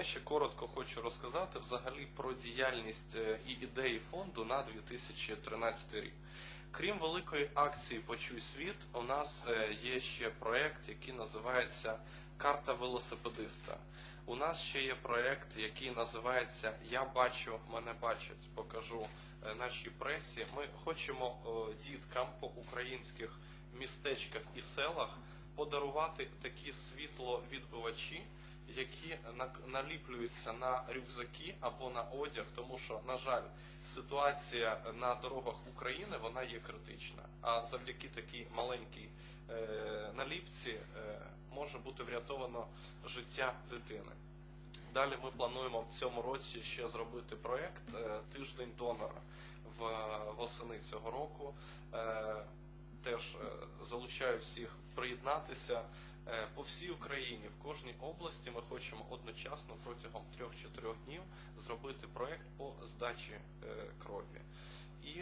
Я ще коротко хочу розказати взагалі про діяльність е, і ідеї фонду на 2013 рік. Крім великої акції Почуй світ, у нас е, є ще проект, який називається Карта велосипедиста. У нас ще є проект, який називається Я бачу, мене бачать. Покажу е, нашій пресі. Ми хочемо діткам по українських містечках і селах подарувати такі світловідбивачі, які наліплюються на рюкзаки або на одяг, тому що, на жаль, ситуація на дорогах України вона є критична. А завдяки такій маленькій е, наліпці е, може бути врятовано життя дитини. Далі ми плануємо в цьому році ще зробити проект е, Тиждень донора в восени цього року. Теж залучаю всіх приєднатися Е, по всій Україні, в кожній області. Ми хочемо одночасно протягом 3-4 днів зробити проект по здачі е, крові.